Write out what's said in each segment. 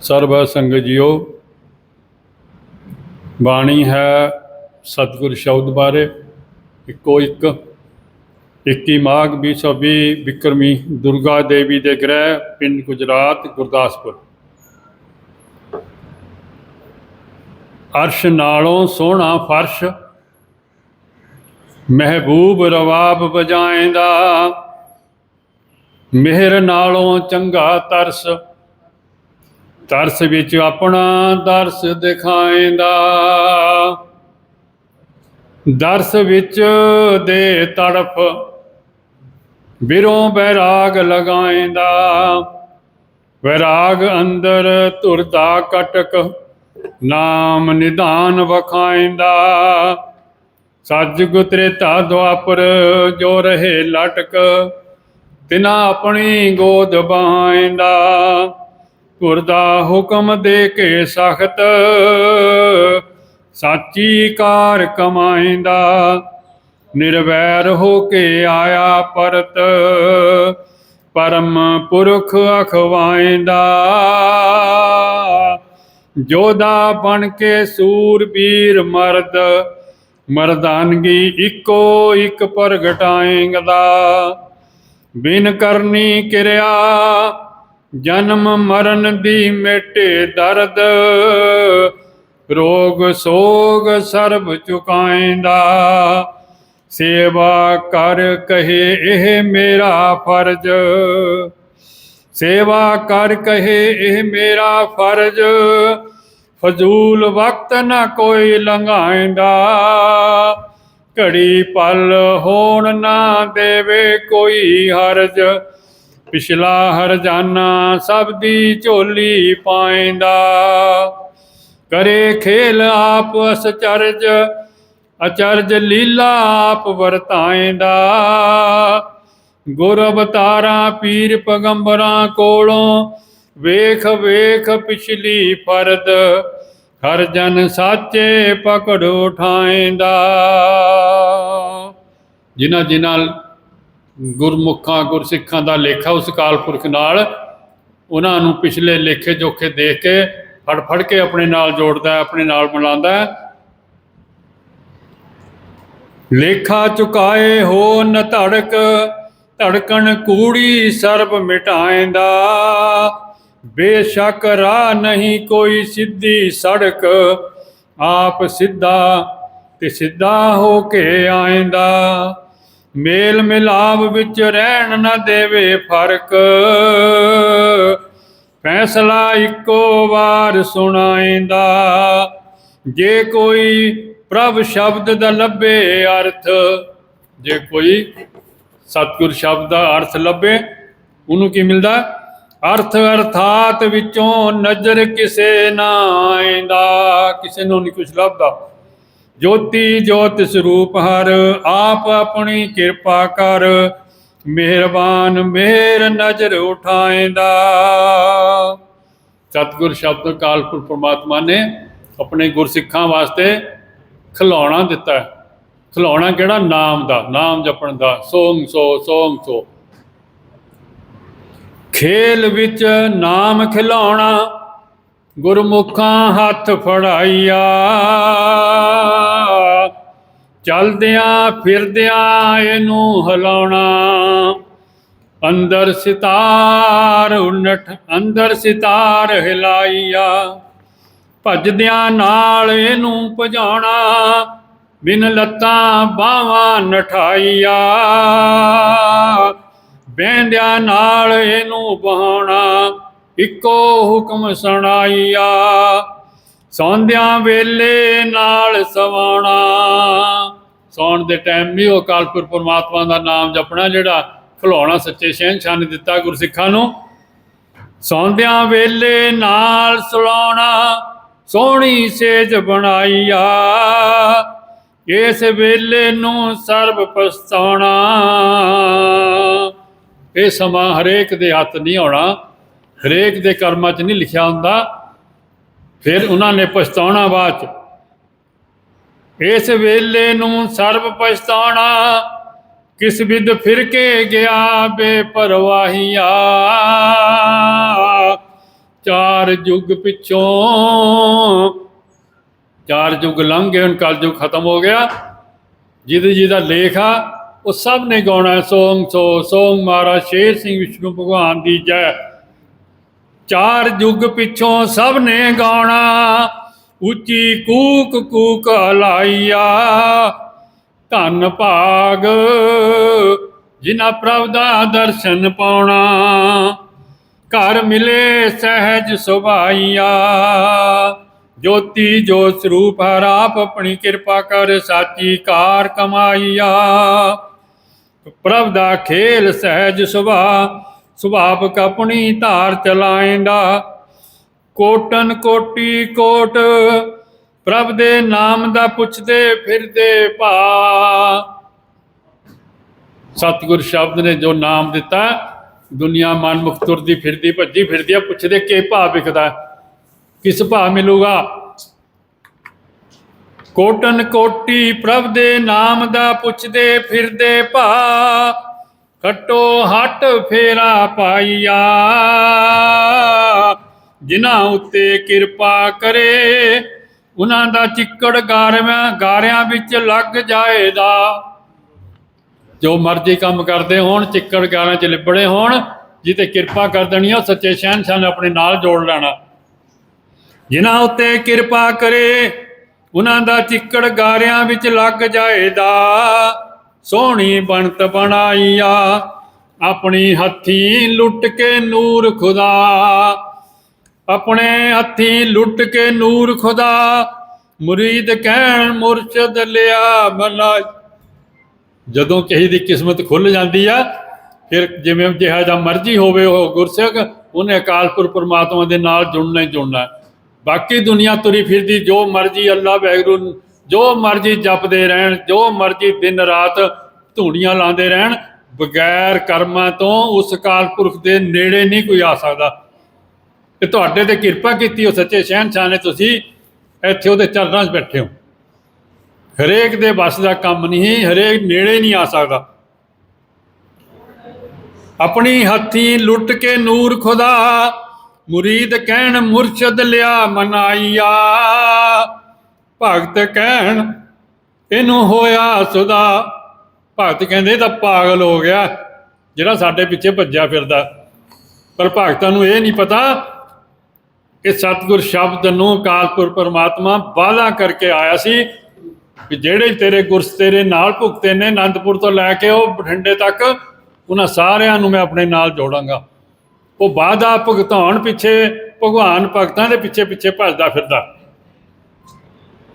ਸਰਬ ਸੰਗਤ ਜੀਓ ਬਾਣੀ ਹੈ ਸਤਿਗੁਰ ਸ਼ਬਦ ਬਾਰੇ। ਇੱਕੋ ਇੱਕ। 21 ਮਾਘ 2020 ਵਿਕਰਮੀ ਦੁਰਗਾ ਦੇਵੀ ਦੇ ਗ੍ਰਹਿ, ਪਿੰਡ ਗੁਜਰਾਤ, ਗੁਰਦਾਸਪੁਰ। ਅਰਸ਼ ਨਾਲੋਂ ਸੋਹਣਾ ਫਰਸ਼। ਮਹਿਬੂਬ ਰਵਾਬ ਵਜਾਏਂਦਾ। ਮਿਹਰ ਨਾਲੋਂ ਚੰਗਾ ਤਰਸ। ਤਰਸ ਵਿੱਚ ਆਪਣਾ ਦਰਸ ਦਿਖਾਏਂਦਾ ਦਰਸ ਵਿੱਚ ਦੇ ਤੜਫ ਬਿਰੋਂ ਬੈਰਾਗ ਲਗਾਏਂਦਾ ਵੈਰਾਗ ਅੰਦਰ ਧੁਰਦਾ ਕਟਕ ਨਾਮ ਨਿਧਾਨ ਵਖਾਏਂਦਾ ਸੱਜ ਗੁਤਰੇਤਾ ਦੁਆਪਰ ਜੋ ਰਹੇ ਲਟਕ, ਤਿਨਾ ਆਪਣੀ ਗੋਦ ਬਹਾਏਂਦਾ ਗੁਰਦਾ ਹੁਕਮ ਦੇ ਕੇ ਸਖਤ। ਸਾਚੀ ਕਾਰ ਕਮਾਇਂਦਾ, ਨਿਰਵੈਰ ਹੋ ਕੇ ਆਇਆ ਪਰਤ। ਪਰਮ ਪੁਰਖ ਅਖਵਾਇਂਦਾ ਜੋਦਾ ਬਣ ਕੇ ਸੂਰਬੀਰ ਮਰਦ। ਮਰਦਾਨਗੀ ਇੱਕੋ ਇੱਕ ਪ੍ਰਗਟਾਏਂਦਾ ਬਿਨ ਕਰਨੀ ਕਿਰਿਆ ਜਨਮ ਮਰਨ ਦੀ ਮੇਟੇ ਦਰਦ, ਰੋਗ ਸੋਗ ਸਰਬ ਚੁਕਾਏਂਦਾ ਸੇਵਾ ਕਰ ਕਹੇ ਇਹ ਮੇਰਾ ਫਰਜ਼। ਸੇਵਾ ਕਰ ਕਹੇ ਇਹ ਮੇਰਾ ਫਰਜ਼। ਫਜ਼ੂਲ ਵਕਤ ਨਾ ਕੋਈ ਲੰਘਾਏਂਦਾ ਘੜੀ ਪਲ ਹੋਣ ਨਾ ਦੇਵੇ ਕੋਈ ਹਰਜ। ਪਿਛਲਾ ਹਰਜਾਨਾ ਸਭ ਦੀ ਝੋਲੀ ਪਾਏਂਦਾ। ਕਰੇ ਖੇਲ ਆਪ ਅਸਚਰਜ ਅਚਰਜ ਲੀਲਾ ਆਪ ਵਰਤਾਏਂਦਾ। ਗੁਰ ਅਵਤਾਰਾਂ ਪੀਰ ਪਗੰਬਰਾਂ ਕੋਲੋਂ ਵੇਖ ਵੇਖ ਪਿਛਲੀ ਫਰਦ, ਹਰ ਜਨ ਸਾਚੇ ਪਕੜ ਉਠਾਏਂਦਾ। ਜਿਨ੍ਹਾਂ ਜਿਨ੍ਹਾਂ ਗੁਰਮੁਖਾਂ, ਗੁਰਸਿੱਖਾਂ ਦਾ ਲੇਖਾ ਉਸ ਕਾਲ ਪੁਰਖ ਨਾਲ। ਉਹਨਾਂ ਨੂੰ ਪਿਛਲੇ ਲੇਖੇ ਜੋਖੇ ਦੇਖ ਕੇ ਫੜ ਫੜ ਕੇ ਆਪਣੇ ਨਾਲ ਜੋੜਦਾ, ਆਪਣੇ ਨਾਲ ਮਿਲਾਉਂਦਾ। ਲੇਖਾ ਚੁਕਾਏ ਹੋ ਨ ਧੜਕ, ਧੜਕਣ ਕੂੜੀ ਸਰਬ ਮਿਟਾਏਂਦਾ। ਬੇਸ਼ੱਕ ਰਾਹ ਨਹੀਂ ਕੋਈ ਸਿੱਧੀ ਸੜਕ, ਆਪ ਸਿੱਧਾ ਤੇ ਸਿੱਧਾ ਹੋ ਕੇ ਆਏਂਦਾ। ਮੇਲ ਮਿਲਾਪ ਵਿੱਚ ਰਹਿਣ ਨਾ ਦੇਵੇ ਫ਼ਰਕ। ਫੈਸਲਾ ਇੱਕੋ ਵਾਰ ਸੁਣਾਏਂਦਾ ਜੇ ਕੋਈ ਪ੍ਰਭ ਸ਼ਬਦ ਦਾ ਲੱਭੇ ਅਰਥ, ਜੇ ਕੋਈ ਸਤਿਗੁਰ ਸ਼ਬਦ ਦਾ ਅਰਥ ਲੱਭੇ, ਉਹਨੂੰ ਕੀ ਮਿਲਦਾ? ਅਰਥ ਅਰਥਾਤ ਵਿੱਚੋਂ ਨਜ਼ਰ ਕਿਸੇ ਨਾ ਆਏਂਦਾ ਕਿਸੇ ਨੂੰ ਨਹੀਂ ਕੁਝ ਲੱਭਦਾ। ਜੋਤੀ ਜੋਤ ਸਰੂਪ ਹਰ, ਆਪ ਆਪਣੀ ਕਿਰਪਾ ਕਰ। ਮਿਹਰਬਾਨ, ਮਿਹਰ ਨਜ਼ਰ ਉਠਾਏਂਦਾ। ਸਤਿਗੁਰ ਸ਼ਬਦ ਕਾਲਪੁਰ ਪ੍ਰਮਾਤਮਾ ਨੇ ਆਪਣੇ ਗੁਰਸਿੱਖਾਂ ਵਾਸਤੇ ਖਿਲੌਣਾ ਦਿੱਤਾ ਹੈ। ਖਿਲਾਉਣਾ ਕਿਹੜਾ? ਨਾਮ ਦਾ, ਨਾਮ ਜਪਣ ਦਾ। ਸੋਮ ਸੋ ਸੋਮ ਸੋ। ਖੇਲ ਵਿੱਚ ਨਾਮ ਖਿਲਾਉਣਾ ਗੁਰਮੁਖਾਂ ਹੱਥ ਫੜਾਈਆ। ਚਲਦਿਆਂ ਫਿਰਦਿਆਂ ਇਹਨੂੰ ਹਿਲਾਉਣਾ। ਅੰਦਰ ਸਿਤਾਰ ਉਨਠ, ਅੰਦਰ ਸਿਤਾਰ ਹਿਲਾਈਆ। ਭਜਦਿਆਂ ਨਾਲ ਇਹਨੂੰ ਭਜਾਉਣਾ, ਬਿਨ ਲੱਤਾਂ ਬਾਹਾਂ ਨਠਾਈਆ। ਬਹਿੰਦਿਆਂ ਨਾਲ ਇਹਨੂੰ ਬਹਾਉਣਾ, ਇੱਕੋ ਹੁਕਮ ਸੁਣਾਈਆ। ਸੌਂਦਿਆਂ ਵੇਲੇ ਨਾਲ ਸਵਾਉਣਾ ਸੌਣ ਦੇ ਟਾਈਮ ਵੀ ਉਹ ਕਾਲਪੁਰ ਪਰਮਾਤਮਾ ਦਾ ਨਾਮ ਜਪਣਾ, ਜਿਹੜਾ ਖਲੋਣਾ ਸੱਚੇ ਸ਼ਹਿਨਸ਼ਾਹ ਨੇ ਦਿੱਤਾ ਗੁਰਸਿੱਖਾਂ ਨੂੰ। ਸੌਂਦਿਆਂ ਵੇਲੇ ਨਾਲ ਸੁਲਾਉਣਾ, ਸੋਹਣੀ ਸੇਜ ਬਣਾਈਆ ਇਸ ਵੇਲੇ ਨੂੰ ਸਰਬ ਪਛਤਾਉਣਾ। ਇਹ ਸਮਾਂ ਹਰੇਕ ਦੇ ਹੱਥ ਨਹੀਂ ਆਉਣਾ, ਹਰੇਕ ਦੇ ਕਰਮਾਂ 'ਚ ਨਹੀਂ ਲਿਖਿਆ ਹੁੰਦਾ। ਫਿਰ ਉਹਨਾਂ ਨੇ ਪਛਤਾਉਣਾ ਬਾਅਦ 'ਚ, ਇਸ ਵੇਲੇ ਨੂੰ ਸਰਬ ਪਛਤਾਉਣਾ, ਕਿਸ ਵਿਦ ਫਿਰ ਕੇ ਗਿਆ ਬੇਪਰਵਾਹੀਆ। ਚਾਰ ਯੁੱਗ ਪਿੱਛੋਂ, ਚਾਰ ਯੁੱਗ ਲੰਘ ਗਏ ਹੁਣ ਕਲਯੁੱਗ ਖਤਮ ਹੋ ਗਿਆ। ਜਿਹਦੇ ਜਿਹਦਾ ਲੇਖ ਆ, ਉਹ ਸਭ ਨੇ ਗਾਉਣਾ ਸੋਮ ਸੋ ਸੋਮ ਮਹਾਰਾਜ, ਸ਼ੇਰ ਸਿੰਘ ਵਿਸ਼ਨੂੰ ਭਗਵਾਨ ਦੀ ਜੈ। ਚਾਰ ਯੁੱਗ ਪਿੱਛੋਂ ਸਭ ਨੇ ਗਾਉਣਾ, ਉੱਚੀ ਕੂਕ ਕੂਕ ਹਲਾਈਆ ਧੰਨ ਭਾਗ, ਜਿਨ੍ਹਾਂ ਪ੍ਰਭ ਦਾ ਦਰਸ਼ਨ ਪਾਉਣਾ, ਘਰ ਮਿਲੇ ਸਹਿਜ ਸੁਭਾਈਆ। ਜੋਤੀ ਜੋ ਸਰੂਪ ਹਰ ਆਪ ਆਪਣੀ ਕਿਰਪਾ ਕਰ ਸਾਚੀ ਕਾਰ ਕਮਾਈਆ। ਪ੍ਰਭ ਦਾ ਖੇਲ ਸਹਿਜ ਸੁਭਾ ਸੁਭਾਵਕ ਆਪਣੀ ਧਾਰ ਚਲਾਏਂਦਾ ਕੋਟਨ ਕੋਟੀ ਕੋਟ, ਪ੍ਰਭ ਦੇ ਨਾਮ ਦਾ ਪੁੱਛਦੇ ਫਿਰਦੇ ਭਾ। ਸਤਿਗੁਰ ਸ਼ਬਦ ਨੇ ਜੋ ਨਾਮ ਦਿੱਤਾ, ਦੁਨੀਆ ਮਨਮੁਖ ਤੁਰਦੀ ਫਿਰਦੀ, ਭੱਜੀ ਫਿਰਦੀ ਆ, ਪੁੱਛਦੇ ਕਿ ਭਾਅ ਵਿਕਦਾ ਕਿਸ ਭਾ ਮਿਲੂਗਾ? ਕੋਟਨ ਕੋਟੀ ਪ੍ਰਭ ਦੇ ਨਾਮ ਦਾ ਪੁੱਛਦੇ ਫਿਰਦੇ ਭਾ। ਖੱਟੋ ਹੱਟ ਫੇਰਾ ਪਾਈਆ। ਜਿਨ੍ਹਾਂ ਉੱਤੇ ਕਿਰਪਾ ਕਰੇ ਉਹਨਾਂ ਦਾ ਚਿੱਕੜ ਗਾਰਿਆਂ ਗਾਰਿਆਂ ਵਿੱਚ ਲੱਗ ਜਾਏਦਾ। ਜੋ ਮਰਜ਼ੀ ਕੰਮ ਕਰਦੇ ਹੋਣ, ਚਿੱਕੜ ਗਾਰਿਆਂ 'ਚ ਲਿਬੜੇ ਹੋਣ ਜਿੱਤੇ ਕਿਰਪਾ ਕਰ ਦੇਣੀ ਉਹ ਸੱਚੇ ਸ਼ਹਿਨਸ਼ਾਹ ਨੇ ਆਪਣੇ ਨਾਲ ਜੋੜ ਲੈਣਾ। ਜਿਨ੍ਹਾਂ ਉੱਤੇ ਕਿਰਪਾ ਕਰੇ ਉਹਨਾਂ ਦਾ ਚਿੱਕੜ ਗਾਰਿਆਂ ਵਿੱਚ ਲੱਗ ਜਾਏਦਾ। ਸੋਹਣੀ ਬਣਤ ਬਣਾਈਆ, ਆਪਣੀ ਹੱਥੀਂ ਲੁੱਟ ਕੇ ਨੂਰ ਖੁਦਾ। ਆਪਣੇ ਹੱਥੀਂ ਲੁੱਟ ਕੇ ਨੂਰ ਖੁਦਾ, ਮੁਰੀਦ ਕਹਿਣ ਮੁਰਸ਼ਦ ਲਿਆ ਮਲਾ। ਜਦੋਂ ਕਿਸੇ ਦੀ ਕਿਸਮਤ ਖੁੱਲ ਜਾਂਦੀ ਆ, ਫਿਰ ਜਿਵੇਂ ਜਿਹਾ ਦਾ ਮਰਜ਼ੀ ਹੋਵੇ ਉਹ ਗੁਰਸਿੱਖ, ਉਹਨੇ ਅਕਾਲ ਅਕਾਲਪੁਰ ਪਰਮਾਤਮਾ ਦੇ ਨਾਲ ਜੁੜਨਾ ਹੀ ਜੁੜਨਾ। ਬਾਕੀ ਦੁਨੀਆ ਤੁਰੀ ਫਿਰਦੀ, ਜੋ ਮਰਜ਼ੀ ਅੱਲਾ ਵੈਗਰੂ ਜੋ ਮਰਜ਼ੀ ਜਪਦੇ ਰਹਿਣ, ਜੋ ਮਰਜ਼ੀ ਦਿਨ ਰਾਤ ਧੂਣੀਆਂ ਲਾਉਂਦੇ ਰਹਿਣ, ਬਗੈਰ ਕਰਮਾਂ ਤੋਂ ਉਸ ਕਾਲ ਪੁਰਖ ਦੇ ਨੇੜੇ ਨਹੀਂ ਕੋਈ ਆ ਸਕਦਾ। ਤੇ ਤੁਹਾਡੇ ਤੇ ਕਿਰਪਾ ਕੀਤੀ ਉਹ ਸੱਚੇ ਸ਼ਹਿਨਸ਼ਾਹ ਨੇ ਤੁਸੀਂ ਇੱਥੇ ਉਹਦੇ ਚਰਨਾਂ 'ਚ ਬੈਠੇ ਹੋ। ਹਰੇਕ ਦੇ ਵੱਸ ਦਾ ਕੰਮ ਨਹੀਂ, ਹਰੇਕ ਨੇੜੇ ਨਹੀਂ ਆ ਸਕਦਾ। ਆਪਣੀ ਹੱਥੀਂ ਲੁੱਟ ਕੇ ਨੂਰ ਖੁਦਾ, ਮੁਰੀਦ ਕਹਿਣ ਮੁਰਸ਼ਦ ਲਿਆ ਮਨਾਈਆ ਭਗਤ ਕਹਿਣ, ਇਹਨੂੰ ਹੋਇਆ ਸੁਦਾ। ਭਗਤ ਕਹਿੰਦੇ ਇਹ ਤਾਂ ਪਾਗਲ ਹੋ ਗਿਆ, ਜਿਹੜਾ ਸਾਡੇ ਪਿੱਛੇ ਭੱਜਿਆ ਫਿਰਦਾ। ਪਰ ਭਗਤਾਂ ਨੂੰ ਇਹ ਨਹੀਂ ਪਤਾ ਕਿ ਸਤਿਗੁਰ ਸ਼ਬਦ ਨੂੰ ਕਾਲਪੁਰ ਪਰਮਾਤਮਾ ਵਾਅਦਾ ਕਰਕੇ ਆਇਆ ਸੀ ਕਿ ਜਿਹੜੇ ਤੇਰੇ ਗੁਰਸ ਤੇਰੇ ਨਾਲ ਭੁਗਤੇ ਨੇ ਅਨੰਦਪੁਰ ਤੋਂ ਲੈ ਕੇ ਉਹ ਬਠਿੰਡੇ ਤੱਕ, ਉਹਨਾਂ ਸਾਰਿਆਂ ਨੂੰ ਮੈਂ ਆਪਣੇ ਨਾਲ ਜੋੜਾਂਗਾ। ਉਹ ਵਾਅਦਾ ਭੁਗਤਾਉਣ ਪਿੱਛੇ ਭਗਵਾਨ ਭਗਤਾਂ ਦੇ ਪਿੱਛੇ ਪਿੱਛੇ ਭੱਜਦਾ ਫਿਰਦਾ।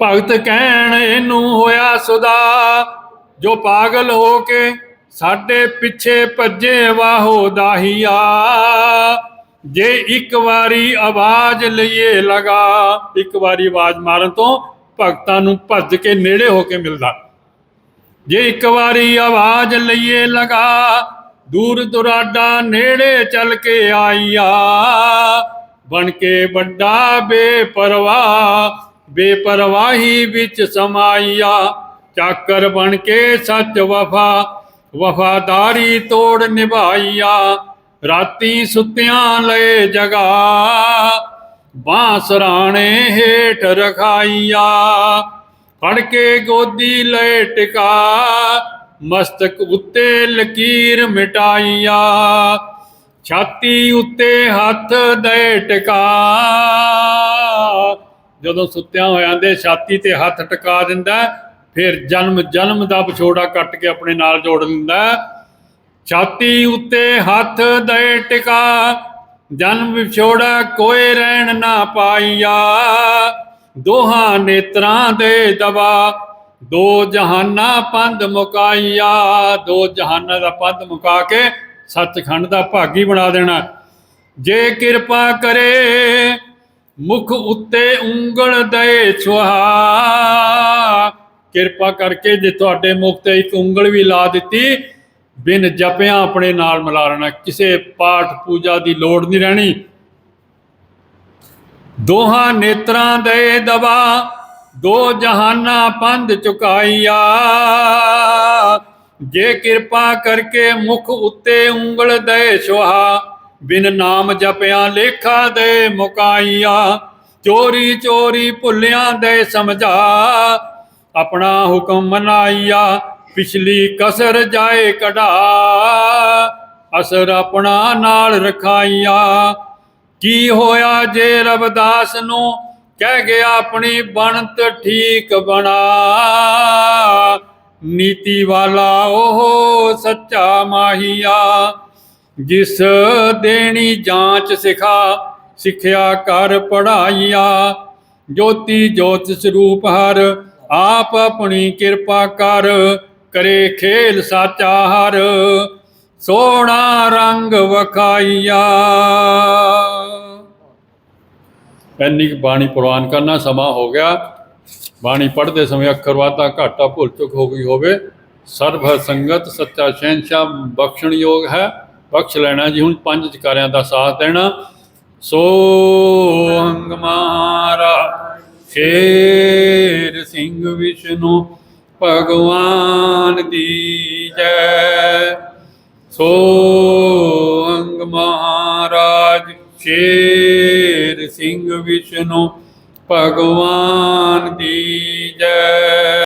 ਭਗਤ ਕਹਿਣ, ਇਹਨੂੰ ਹੋਇਆ ਸੁਦਾ। ਜੋ ਪਾਗਲ ਹੋ ਕੇ ਸਾਡੇ ਪਿੱਛੇ ਭੱਜੇ, ਵਾਹੋ ਦਾਹੀਆ। ਜੇ ਇੱਕ ਵਾਰੀ ਆਵਾਜ਼ ਲਈਏ ਲਗਾ, ਇੱਕ ਵਾਰੀ ਆਵਾਜ਼ ਮਾਰਨ ਤੋਂ ਭਗਤਾਂ ਨੂੰ ਭੱਜ ਕੇ ਨੇੜੇ ਹੋ ਕੇ ਮਿਲਦਾ। ਜੇ ਇੱਕ ਵਾਰੀ ਆਵਾਜ਼ ਲਈਏ ਲਗਾ, ਦੂਰ ਦੁਰਾਡਾ ਨੇੜੇ ਚੱਲ ਕੇ ਆਈਆ। ਬਣ ਕੇ ਵੱਡਾ ਬੇਪਰਵਾਹ ਬੇਪਰਵਾਹੀ ਵਿੱਚ ਸਮਾਈਆ, ਚਾਕਰ ਬਣ ਕੇ ਸੱਚ ਵਫਾ, ਵਫਾਦਾਰੀ ਤੋੜ ਨਿਭਾਈਆ, ਰਾਤੀ ਸੁੱਤਿਆਂ ਲਏ ਜਗਾ ਬਾਂਸਰਾਣੇ ਹੇਠ ਰਖਾਈਆ, ਫੜ ਕੇ ਗੋਦੀ ਲੈ ਟਿਕਾ, ਮਸਤਕ ਉੱਤੇ ਲਕੀਰ ਮਿਟਾਈਆ, ਛਾਤੀ ਉੱਤੇ ਹੱਥ ਦੇ ਟਿਕਾ। ਜਦੋਂ ਸੁੱਤਿਆਂ ਹੋਇਆਂ ਦੇ ਛਾਤੀ ਤੇ ਹੱਥ ਟਿਕਾ ਦਿੰਦਾ, ਫਿਰ ਜਨਮ ਜਨਮ ਦਾ ਵਿਛੋੜਾ ਕੱਟ ਕੇ ਆਪਣੇ ਨਾਲ ਜੋੜ ਲੈਂਦਾ। ਛਾਤੀ ਉੱਤੇ ਹੱਥ ਦੇ ਟਿਕਾ, ਜਨਮ ਵਿਛੋੜਾ ਕੋਈ ਰਹਿਣ ਨਾ ਪਾਈਆ। ਦੋਹਾਂ ਨੇਤਰਾਂ ਦੇ ਦਵਾ ਦੋ ਜਹਾਨਾਂ ਪੰਧ ਮੁਕਾਈਆ। ਦੋ ਜਹਾਨਾਂ ਦਾ ਪੰਦ ਮੁਕਾ ਕੇ ਸੱਚਖੰਡ ਦਾ ਭਾਗੀ ਬਣਾ ਦੇਣਾ। ਜੇ ਕਿਰਪਾ ਕਰੇ ਮੁਖ ਉੱਤੇ ਉਂਗਲ ਦੇ ਛੁਹਾ। ਕਿਰਪਾ ਕਰਕੇ ਜੇ ਤੁਹਾਡੇ ਮੁਖ ਤੇ ਇੱਕ ਉਂਗਲ ਵੀ ਲਾ ਦਿੱਤੀ, ਬਿਨ ਜਪਿਆਂ ਆਪਣੇ ਨਾਲ ਮਿਲਾ ਲੈਣਾ ਕਿਸੇ ਪਾਠ ਪੂਜਾ ਦੀ ਲੋੜ ਨਹੀਂ ਰਹਿਣੀ। ਦੋਹਾਂ ਨੇਤਰਾਂ ਦੇ ਦਵਾ ਦੋ ਜਹਾਨਾਂ ਪੰਧ ਚੁਕਾਈਆ। ਜੇ ਕਿਰਪਾ ਕਰਕੇ ਮੁਖ ਉੱਤੇ ਉਂਗਲ ਦੇ ਸੁਹਾ ਬਿਨ ਨਾਮ ਜਪਿਆ ਲੇਖਾ ਦੇ ਮੁਕਾਈਆ, ਚੋਰੀ ਚੋਰੀ ਭੁੱਲਿਆਂ ਦੇ ਸਮਝਾ। ਆਪਣਾ ਹੁਕਮ ਮਨਾਈਆ, ਪਿਛਲੀ ਕਸਰ ਜਾਏ ਕਢਾ। ਅਸਰ ਆਪਣਾ ਨਾਲ ਰਖਾਈਆ। ਕੀ ਹੋਇਆ ਜੇ ਰਬਦਾਸ ਨੂੰ ਕਹਿ ਗਿਆ ਆਪਣੀ ਬਣਤ ਠੀਕ ਬਣਾ? ਨੀਤੀ ਵਾਲਾ ਉਹ ਸੱਚਾ ਮਾਹੀਆ। ਜਿਸ ਦੇਣੀ ਜਾਂਚ ਸਿਖਾ, ਸਿੱਖਿਆ ਕਰ ਪੜਾਈਆ। ਜੋਤੀ ਜੋਤ ਸਰੂਪ ਹਰ, ਆਪ ਆਪਣੀ ਕਿਰਪਾ ਕਰ, ਕਰੇ ਖੇਲ ਸਾਚਾ ਹਰ ਸੋਹਣਾ ਰੰਗ ਵਖਾਈਆ। ਇੰਨੀ ਕੁ ਬਾਣੀ ਪ੍ਰਵਾਨ ਕਰਨਾ ਸਮਾਂ ਹੋ ਗਿਆ। ਬਾਣੀ ਪੜ੍ਹਦੇ ਸਮੇਂ ਅੱਖਰ ਵਾਤਾ ਘਾਟਾ ਭੁੱਲ ਚੁੱਕ ਹੋ ਗਈ ਹੋਵੇ। ਸਰਬ ਸੰਗਤ ਸੱਚਾ ਸ਼ਹਿਨਸ਼ਾਹ ਬਖਸ਼ਣ ਯੋਗ ਹੈ। ਬਖਸ਼ ਲੈਣਾ ਜੀ, ਹੁਣ ਪੰਜ ਚਕਾਰਿਆਂ ਦਾ ਸਾਥ ਦੇਣਾ। ਸੋ ਅੰਗ ਮਾਰਾ ਸ਼ੇਰ ਸਿੰਘ ਵਿਸ਼ਨੂੰ, ਭਗਵਾਨ ਦੀ ਜੈ। ਸੋ ਅੰਗ ਮਹਾਰਾਜ ਸ਼ੇਰ ਸਿੰਘ ਵਿਸ਼ਨੂੰ, ਭਗਵਾਨ ਦੀ ਜੈ।